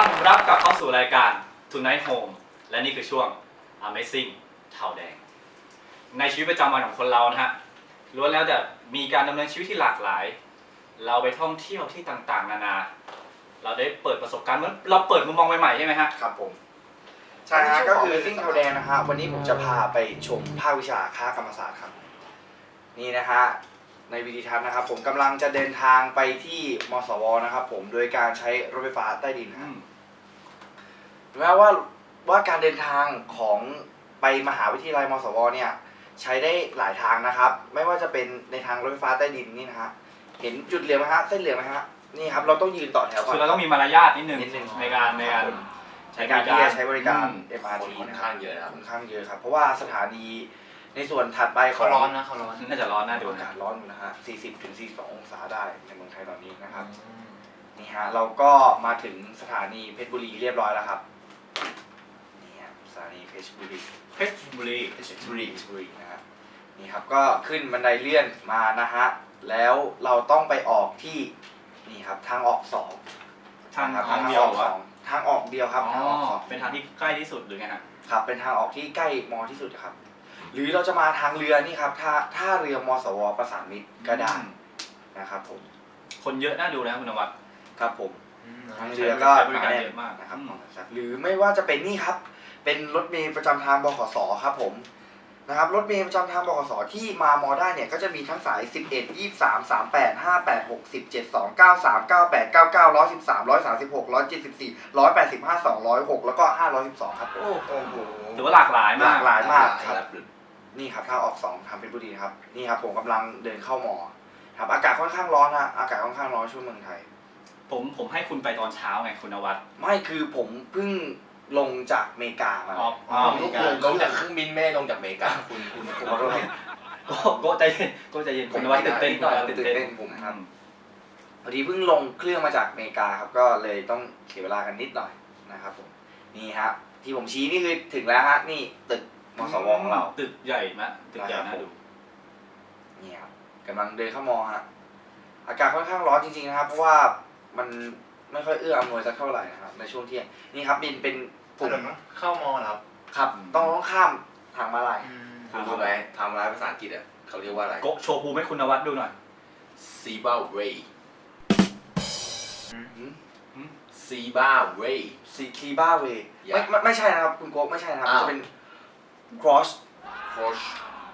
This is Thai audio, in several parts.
ต้อนรับกลับเข้าสู่รายการ Tonight Home และนี่คือช่วง Amazing เท่าแดง ในชีวิตประจำวันของคนเรานะฮะล้วนแล้วแต่มีการดำเนินชีวิตที่หลากหลาย เราไปท่องเที่ยวที่ต่างๆ นานา เราได้เปิดประสบการณ์เหมือนเราเปิดมุมมองใหม่ๆใช่ไหมฮะ ครับผมใช่ฮะก็คือซิ่งเทาแดงนะฮะวันนี้ผมจะพาไปชมภาควิชาค้ากรรมศาสตร์ครับ นี่นะฮะ ในวิดีทัศน์นะครับ ผมกำลังจะเดินทางไปที่มสวนะครับ ผมโดยการใช้รถไฟฟ้าใต้ดินครับแม้ว่าว่าการเดินทางของไปมหาวิทยาลัยมสวเนี่ย ใช้ได้หลายทางนะครับ ไม่ว่าจะเป็นในทางรถไฟฟ้าใต้ดินนี่นะฮะเห็นจุดเหลืองไหมฮะเส้นเหลืองไหมฮะนี่ครับเราต้องยืนต่อแถวก่อน คือเราต้องมีมารยาทนิดนึงนิดนึง ในการในการ ในการที่จะใช้บริการ อืม MRT คนค่อนนะคข้ารับงเยอะนะครับ ค่อนข้างเยอะครับ เพราะว่าสถานี ในส่วนถัดไปขเขาองร้อนนะเขาร้อนน่าจะร้อนน่าดูอานะ กาศร้อนอยู่นะฮะ 40ถึง42องศาได้ในเมืองไทยตอนนี้นะครับ นี่ฮะเราก็มาถึงสถานีเพชรบุรีเรียบร้อยแล้วครับนี่ฮะสถานีเพชรบุรีเพชรบุรีเพชรบุรีเพชรบุรีนะฮะนี่ครับก็ขึ้นบันไดเลื่อนมานะฮะแล้วเราต้องไปออกที่นี่ครับทางออกสองทางนะครับทางเดียวเหรอทางออกสองทางออกเดียวครับอ๋ทางออกสอองเป็นทางที่ใกล้ที่สุดหรือไงฮะ ครับเป็นทางออกที่ใกล้มอที่สุดครับ หรือเราจะมาทางเรือนี่ครับท่าท่าเรือมสวประสานมิตรก็ได้นะครับผมคนเยอะน่าดูนะครับคุณนวัดครับผมทางเรืใช้อก็ใช้บริการหนแน่นเยอะมากนะครับอืมหรือไม่ว่าจะเป็นนี่ครับ เป็นรถเมล์ประจำทางบขสครับผมนะครับรถเมล์ประจำทางบขสที่มามอได้เนี่ยก็จะมีทั้งสาย 11 23 38 58 60 72 93 98 99 113 136 174 185 206 แล้วก็ 512 ครับผมโอ้โหถือว่าหลากหลายหมาลากกหลายมากครับ นี่ครับทางออกสองทางเพชรบุรีนะครับนี่ครับผมกำลังเดินเข้ามอครับอากาศค่อนข้างร้อนนะอากาศค่อนข้างร้อนช่วงเมืองไทย ผมผมให้คุณไปตอนเช้าไงคุณนวัดไม่คือผมเพิ่งลงจากอเมริกามาอ๋ออ๋อลงลงจากเครื่องบินไม่ได้ลงจากอเมริกาคุณคุณผมขอโทษครับโก็โก็ใจเย็นโก็ใจเย็นคุณนวัดตื่นเต้นหน่อยคุณนวัดตื่นเต้นผมครับพอดีเพิ่งลงเครื่องมาจากอเมริกาครับก็เลยต้องเสียเวลากันนิดหน่อยนะครับผมนี่ฮะที่ผมชี้นี่คือถึงแล้วฮะนี่ตึก มสวของเรา ตึกใหญ่นะตึกใหญ่น่าดูนี่ครับกำลังเดินเข้ามอฮะอากาศค่อนข้างร้อนจริงๆนะครับ เพราะว่ามันไม่ค่อยเอื้ออำนวยสักเท่าไหร่นะครับ ในช่วงเที่ยงนี่ครับบินเป็นถนนเข้ามอครับ ครับ ต้องต้องข้ามทางมาลายคุณรู้ไหมทำร้ายภาษาอังกฤษอะเขาเรียกว่าอะไรโกะโชว์ภูมิให้คุณนวัดดูหน่อยซีบ้าเรย์หืมซีบ้าเรย์ซีคีบ้าเวย์อย่าไม่ไม่ไม่ใช่นะครับ คุณโก๊กไม่ใช่นะครับอ้าวจะเป็น cross โคช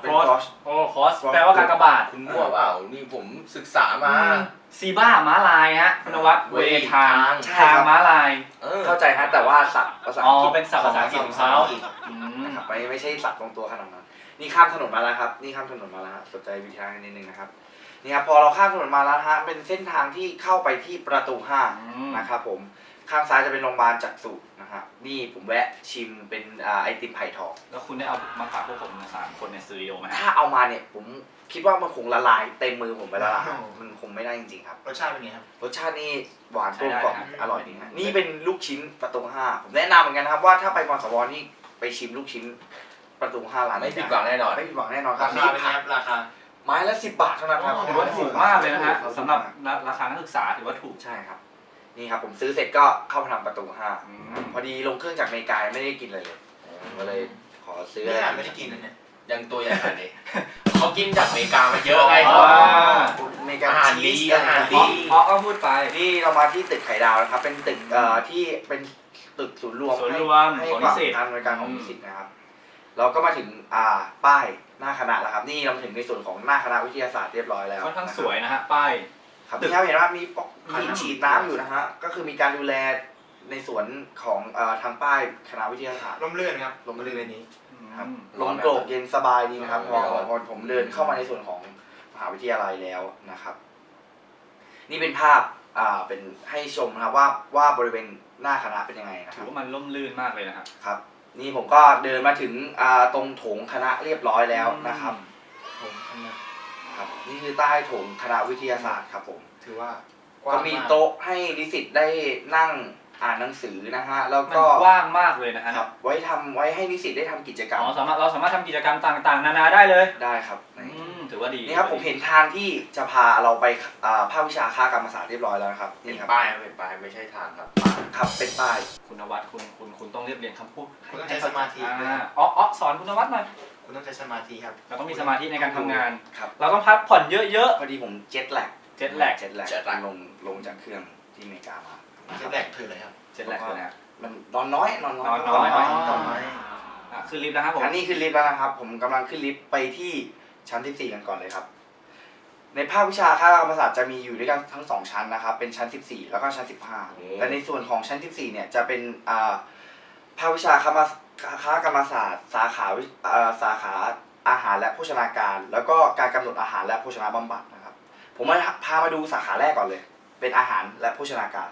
เป็น cross cross โอ้คอส แปลว่าการกระบาดคุณมั่วเปล่านี่ผมศึกษามา ซีบ้าม้าลายฮะคุณนวัดเวเวทางใช่ทางครับม้าลาย เออเข้าใจฮะแต่ว่าศัพท์ภาษาอ๋อัองกฤษเป็นศัพท์ภาษาอังกฤษของเขา อืมนะครับไม่ไม่ใช่ศัพท์ตรงตัวขนาดนั้นนี่ข้ามถนนมาแล้วครับ นี่ข้ามถนนมาแล้วฮะสนใจวิธีการนิดนึงนะครับนี่ครับพอเราข้ามถนนมาแล้วฮะเป็นเส้นทางที่เข้าไปที่ประตูห้า อืม นะครับผม ข้างซ้ายจะเป็นโรงพยาบาลจักษุนะฮะนี่ผมแวะชิมเป็นอ่าไอติมไผ่ทอง แล้วคุณได้เอามาฝากพวกผมสามคนในสตูดิโอไหมฮะถ้าเอามาเนี่ยผมคิดว่ามันคงละลายเต็มมือผมไปแล้วล่ะโอ้มันคงไม่ได้จริงๆครับ รสชาติเป็นไงครับ รสชาตินี่หวานกลมกล่อมอร่อยดีฮะนี่เป็นลูกชิ้นประตูห้าผมแนะนำเหมือนกันนะครับว่าถ้าไปมอสวนี่ไปชิมลูกชิ้นประตูห้าร้านไม่นี้ผิดหวังแน่นอน ไม่ผิดหวังแน่นอนครัราบคาเป็นไงครับราคา ไม้ละสิบบาทเท่านั้นครับโอ้ถือว่าถูกมากเลยนะฮะสำหรับราคานักศึกษาถือว่าถูก ใช่ครับ นี่ครับผมซื้อเสร็จก็เข้ามาทำประตูห้าอืมพอดีลงเครื่องจากอเมริกาไม่ได้กินอะไรเลยผมก็เลยขอซื้อนี่อ่านไม่ได้กินนะเนี่ยยังตัวอย่างไรเนี่ยเขากินจากอเมริกามาเยอะไงอ๋ออเมริกาอาหารชีดีสอาหารดีเพราะก็พูดไปนี่เรามาที่ตึกไข่ดาวนะครับ เป็นตึกเอ่อที่เป็นตึกศูนย์รวมศูนย์ให้รวมให้ของคนิวามสิตการบริการของอืมนิสิตนะครับ เราก็มาถึงอ่าป้ายหน้าคณะแล้วครับ นี่เรามาถึงในส่วนของหน้าคณะวิทยาศาสตร์เรียบร้อยแล้วค่อนข้างสวยนะฮะป้าย ครับตึกนี่ครับเห็นไหมครับมีปอกคณะมีฉีดน้ำอยู่นะฮะก็คือมีการดูแลในส่วนของเอ่อทางป้ายคณะวิทยาศาสตร์ร่มรื่นครับร่มรื่นนี้ ครับอืมลมโกรกเย็นสบายดีนะครับพอร้อนพอผมเดินเข้ามาในส่วนของมหาวิทยาลัยแล้วนะครับ นี่เป็นภาพอ่าเป็นให้ชมนะครับว่าว่าบริเวณหน้าคณะเป็นยังไงนะคถืรัอบ ว่ามันร่มรื่นมากเลยนะครับครับ นี่ผมก็เดินมาถึงอ่าตรงโถงคณะเรียบร้อยแล้วนะครับ ผมทำนะ ครับ นี่คือใต้โถงคณะวิทยาศาสตร์ครับผม ถือว่าก็มีโต๊ะให้นิสิตได้นั่งอ่านหนังสือนะฮะ แล้วมันก็กว้างมากเลยนะฮะครับ ไว้ทำไว้ให้นิสิตได้ทำกิจกรรมอ๋อสามารถเราสามารถทำกิจกรรมต่างๆ นานาได้เลยได้ครับอืมถือว่าดีนี่ครับผมเห็นทางที่จะพาเราไปอ่าภาควิชาค่ากรรมศาสตร์เรียบร้อยแล้วนะครับเป็นนี่ครับป้ายครับเป็นป้ายไม่ใช่ทางครับครับเป็นป้ายคุณนวัดคุณคุณคุณต้องเรียบเรียงคำพูดคุณต้องใช้สมาธิอ่าอ๋ออ๋อสอนคุณนวัดหน่อย คุณต้องใช้สมาธิครับเราต้องมีสมาธิในการทำงาน ครับ เราต้องพักผ่อนเยอะ พอดีผมเจ็ตแลกๆ เจ็ตแลกเจ็ตแลก jet lag ลงลงจากเครื่องที่อเมริกามาเจ็ตแลกคืออะไรครับ เจ็ตแลกคืออะไรฮะมันนอนน้อยนอนน้อยนอนน้อยพักผ่ต่อนไม้อะขึ้นลิฟต์นะครับผม อันนี้คือลิฟต์แล้วนะครับ ผมกำลังขึ้นลิฟต์ไปที่ชั้น14กันก่อนเลยครับ ในภาควิชาค่ากรรมศาสตร์จะมีอยู่ด้วยกันทั้งสองชั้นนะครับ เป็นชั้น 14 แล้วก็ชั้น 15และในส่วนของชั้น 14 เนี่ยจะเป็นอ่าภาควิชาค่ากรรม ค่ากรรมศาสตร์ สาขาวิอ่าสาขาอาหารและโภชนาการ แล้วก็การกำหนดอาหารและโภชนาบำบัดนะครับ ผมมาพามาดูสาขาแรกก่อนเลย เป็นอาหารและโภชนาการ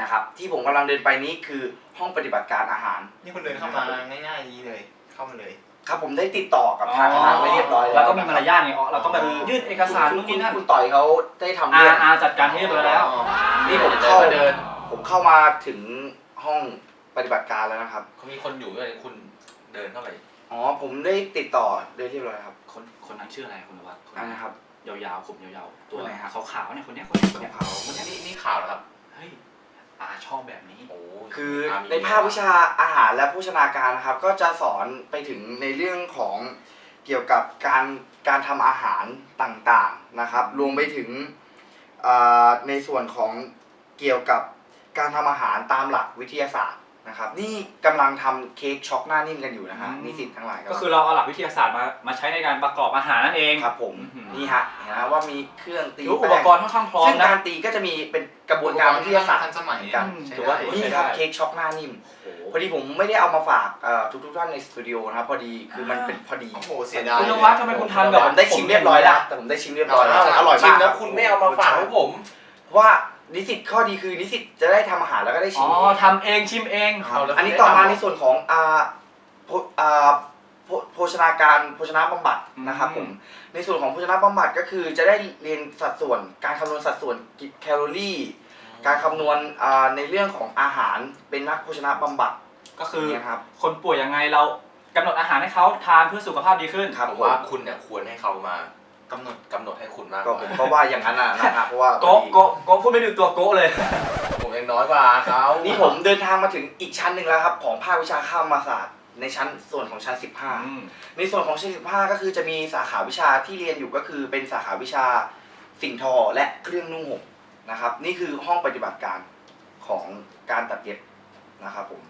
นะครับ ที่ผมกำลังเดินไปนี้คือห้องปฏิบัติการอาหาร นี่คุณเดินเข้ามาง่ายๆอย่างนี้เลย เข้ามาเลยครับผมได้ติดต่อกับทางคณะไว้เรียบร้อยแล้วแล้วก็มีมารยาทไงอ๋อเราต้องแบบยื่นเอกสารคุนู่ณนคุนี่ณนั่นคุณต่อยเขาได้ทำอาเรื่องอาจัดการให้เรียบร้อยแล้ว นี่ผมเดินเข้ามาเดิน ผมเข้ามาถึงห้อง ปฏิบัติการแล้วนะครับ เขามีคนอยู่ด้วยคุณเดินเข้าไปอ๋อผมได้ติดต่อได้เรียบร้อยครับ คนคนนั้นชื่ออะไรคุณนวัดคนอันนั้นนะครับ ยาวๆผมยาวๆ ตัวคนไหนครับ ขาวๆเนี่ยคนเนี้ยคนเนี้ยคนเนี้ยเขามันนี่นี่ข่าวนะครับ เฮ้ยอาชอบแบบนี้โอ้คืออามีในภาควิชาอาหารและโภชนาการนะครับ ก็จะสอนไปถึงในเรื่องของเกี่ยวกับการการทำอาหารต่างๆนะครับ รวมไปถึงอ่าในส่วนของเกี่ยวกับการทำอาหารตามหลักวิทยาศาสตร์ นะครับนี่กำลังทำเค้กช็อกหน้านิ่มกันอยู่นะฮะอืม นิสิตทั้งหลายก็คือเราเอาหลักวิทยาศาสตร์มามาใช้ในการประกอบอาหารนั่นเองครับผมอื้อหือนี่ฮะเห็นไหมว่ามีเครื่องตีถือว่าอุปแป้งกรณ์ค่อนข้างพร้อมซึ่งนะ การตีก็จะมีเป็นกระบวนการวิทยาศาสตร์ทันสมัยกันอืมใช้ถือว่า ได้ นี่ใช้ครับได้เค้กช็อกหน้านิ่มโอ้โหพอดีผมไม่ได้เอามาฝากเอ่อทุกทุกๆท่านในสตูดิโอนะครับพอดีคือมันเป็นพอดีโอ้โหเสียดายคุณนวัดทำไมคุณทำแบบ ผมได้ชิมเรียบร้อยแล้วแต่ผมได้ชิมเรียบร้อยแล้วอร่อยชิมามกแล้วคุณไม่เอามาฝากให้ผม เพราะว่า นิสิตข้อดีคือนิสิตจะได้ทำอาหารแล้วก็ได้ชิอ๋มอทำเองชิมเองเอาแล้วอันนี้ต่อมาในส่วนของอ่าโภอ่าโภโภชนาการโภชนาบำบัดนะครับผมในส่วนของโภชนาบำบัดก็คือจะได้เรียนสัดส่วนการคำนวณสัดส่วนแคลอรี่ การคำนวณอ่าในเรื่องของอาหารเป็นนักโภชนาบำบัดก็คือเนี่ยครับ คนป่วยยังไงเรากำหนดอาหารให้เขาทานเพื่อสุขภาพดีขึ้น ครับ ผมผมว่าคุณเนี่ยควรให้เขามา กำหนดกำหนดให้คุณมากกก็ว่าผมก็ว่าอย่างนั้นนะนะครับเพราะว่าโกะโกะโกะพูดไม่ดูตัวโกะเลย ผมยังน้อยกว่าเขานี่ผมเดินทางมาถึงอีกชั้นหนึ่งแล้วครับ ของภาควิชาข้ามมาศาสตร์ในชั้นส่วนของชั้น15 ในส่วนของชั้น 15 ก็คือจะมีสาขาวิชาที่เรียนอยู่ก็คือเป็นสาขาวิชาสิ่งทอและเครื่องนุ่งห่มนะครับ นี่คือห้องปฏิบัติการของการตัดเย็บนะครับผม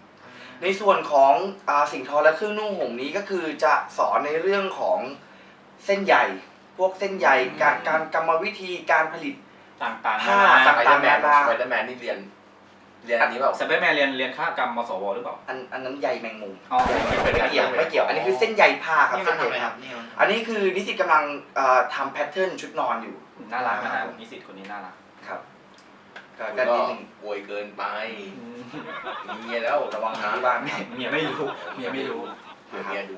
ในส่วนของอาสิ่งทอและเครื่องนุ่งห่มนี้ก็คือจะสอนในเรื่องของเส้นใย พวกเส้นใยการการกรรมวิธีการผลิต ต่างๆผ้านานาสไปเดอร์แมนต่างๆ สไปเดอร์แมนนี่เรียน เรียนอันนี้เปล่าสเปซแมนเรียนเรียนค่ากรรมมสวหรือเปล่าอันอันนั้นใยแมงมุมอ๋อไม่เกี่ยวไม่เกี่ยว อันนี้คือเส้นใยผ้าครับนี่เส้มันนทำใยอะไรคผ้ารับนี่มันอันนี้คือนิสิตกำลังเอ่อทำแพทเทิร์นชุดนอนอยู่น่ารักนะฮะนิสิตคนนี้น่ารักครับก็คุณก็ก็นิดนึงอวยเกินไปมีเมียแล้วระวังนะที่บ้านครับ เมียไม่รู้เมียไม่รู้ เผื่อเมียดู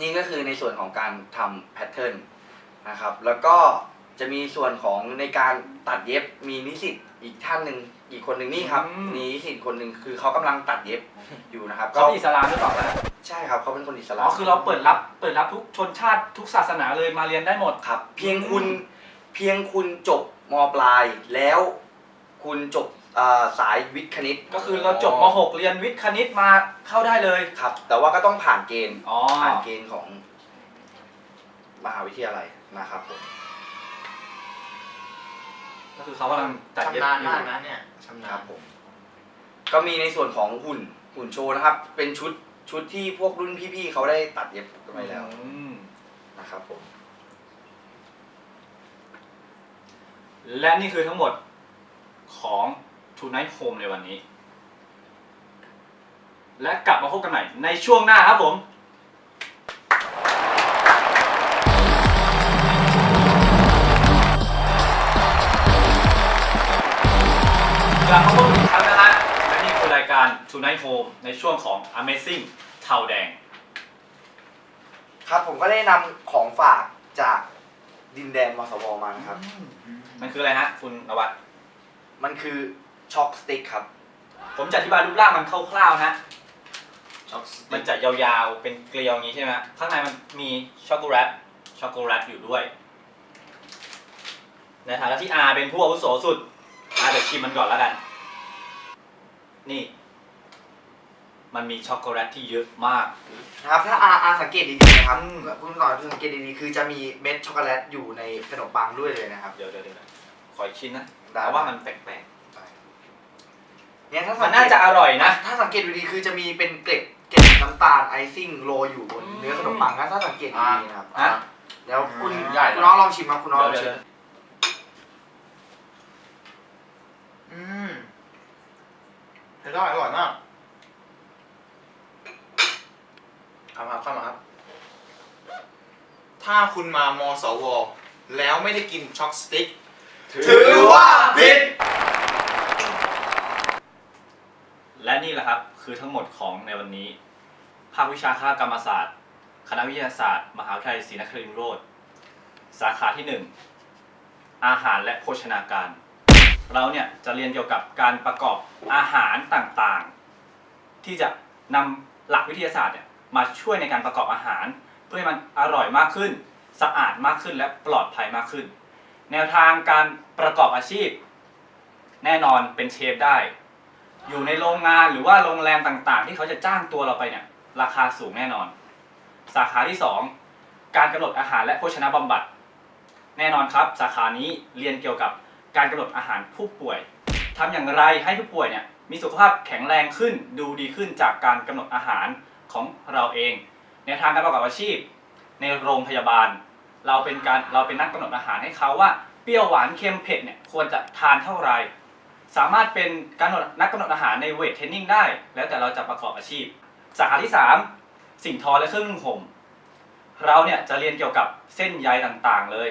นี่ก็คือในส่วนของการทำแพทเทิร์น นะครับ แล้วก็จะมีส่วนของในการตัดเย็บมีนิสิตอีกท่านหนึ่งอีกคนหนึ่งนี่ครับอืม มีนิสิตคนหนึ่งคือเขากำลังตัดเย็บอยู่นะครับก็เขาเป็นอิสลามหรือเปล่าฮะใช่ครับเขาเป็นคนอิสลามอ๋อคือเราเปิดรับเปิดรับทุกชนชาติทุกศาสนาเลยมาเรียนได้หมด ครับ เพียงคุณเพียงคุณจบมปลายแล้ว คุณจบอ่าสายวิทย์คณิตก็คือเราจบม .6 เรียนวิทย์คณิตมาเข้าได้เลย ครับ แต่ว่าก็ต้องผ่านเกณฑ์อ๋อ ผ่านเกณฑ์ของ มหาวิทยาลัยนะครับผม ก็คือเขากำลังตัดเย็บชำนาญอยู่มากนะเนี่ยชำคนารัญบผม ก็มีในส่วนของหุ่นหุ่นโชว์นะครับ เป็นชุดชุดที่พวกรุ่นพี่ๆเขาได้ตัดเย็บกันไปแล้วอืมนะครับผม และนี่คือทั้งหมดของ Tonight Home ในวันนี้ และกลับมาพบกันใหม่ในช่วงหน้าครับผม กลับมาพบกันอีกครั้งนะฮะและนี่คือรายการ Tonight Home ในช่วงของ Amazing เทาแดง ครับผมก็ได้นำของฝากจากดินแดนมสวมานะครับ มันคืออะไรฮะ คุณนวัดมันคือช็อกสติ๊กครับ ผมจะอธิบายรูปร่างมันคร่าวๆนะ ช็อกสมัติ๊นกจะยาวๆ เป็นเกลียวอย่างนี้ใช่ไหมฮะข้างในมันมีช็อกโกแลต ช็อกโกแลตอยู่ด้วย ในฐานะที่อาเป็นผู้อาวุโสสุด อาเดี๋ยวชิมมันก่อนแล้วกัน นี่ มันมีช็อกโกแลตที่เยอะมาก นะครับถ้าอาอาสังเกตดีๆนะครับอืมคุณต่อสังเกตดีๆคือจะมีเม็ดช็อกโกแลตอยู่ในขนมปังด้วยเลยนะครับ เดี๋ยวเดี๋ยวเดี๋ยวขออีกชิ้นนะได้ แต่ว่ามันแปลกเนี่ยถ้าๆสัมังนเกน่าตจะอร่อยนะ ถ้าสังเกตดูดีคือจะมีเป็นเกล็ดเกล็ดน้ำตาลไอซิ่งโรยอยู่บนเนื้อขนมปังนะถ้าสังเกตดีๆนะครับอะเดี๋ยวคุณใหญ่นะคุณน้องลองชิมครับคุณน้องลองเดี๋ยวชิเดี๋มยว อืม อร่อยอร่อยมากเอามาเข้ามาครับ ถ้าคุณมามสว แล้วไม่ได้กินช็อกสติ๊ก ถือว่าผิด และนี่แหละครับ คือทั้งหมดของในวันนี้ ภาควิชาคากรรมศาสตร์ คณะวิทยาศาสตร์ มหาวิทยาลัยศรีนครินทรโรธสาขาที่ 1 อาหารและโภชนาการ เราเนี่ยจะเรียนเกี่ยวกับการประกอบอาหารต่างๆ ที่จะนำหลักวิทยาศาสตร์เนี่ยมาช่วยในการประกอบอาหาร เพื่อให้มันอร่อยมากขึ้น สะอาดมากขึ้นและปลอดภัยมากขึ้น แนวทางการประกอบอาชีพ แน่นอนเป็นเชฟได้ อยู่ในโรงงานหรือว่าโรงแรมต่างๆ ที่เขาจะจ้างตัวเราไปเนี่ยราคาสูงแน่นอน สาขาที่ 2 การกำหนดอาหารและโภชนาบำบัด แน่นอนครับ สาขานี้เรียนเกี่ยวกับ การกำหนดอาหารผู้ป่วยทำอย่างไรให้ผู้ป่วยเนี่ยมีสุขภาพแข็งแรงขึ้นดูดีขึ้นจากการกำหนดอาหารของเราเองแนทางการประกอบอาชีพ ในโรงพยาบาล เราเป็นการเราเป็นนักกำหนดอาหารให้เขาว่าเปรี้ยวหวานเค็มเผ็ดเนี่ยควรจะทานเท่าไหร่สามารถเป็นการกำหนดนักกำหนดอาหารในเวทเทรนนิ่งได้ แล้วแต่เราจะประกอบอาชีพ สาขาที่ 3 สิ่งทอและเครื่องนุ่งห่มเราเนี่ยจะเรียนเกี่ยวกับเส้นใยต่างๆเลย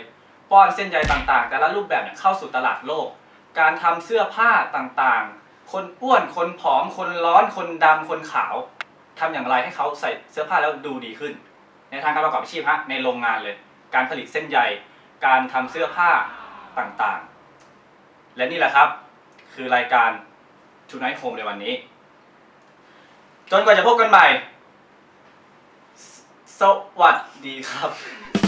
ป้อนเส้นใยต่างๆ แต่ละรูปแบบเนี่ยเข้าสู่ตลาดโลก การทำเสื้อผ้าต่างๆ คนอ้วนคนผอม คนร้อน คนดำคนขาวทำอย่างไรให้เขาใส่เสื้อผ้าแล้วดูดีขึ้น ในทางการประกอบอาชีพฮะในโรงงานเลย การผลิตเส้นใย การทำเสื้อผ้าต่างๆ และนี่แหละครับ คือรายการ Tonight Home ในวันนี้ จนกว่าจะพบกันใหม่สสวัสดีครับ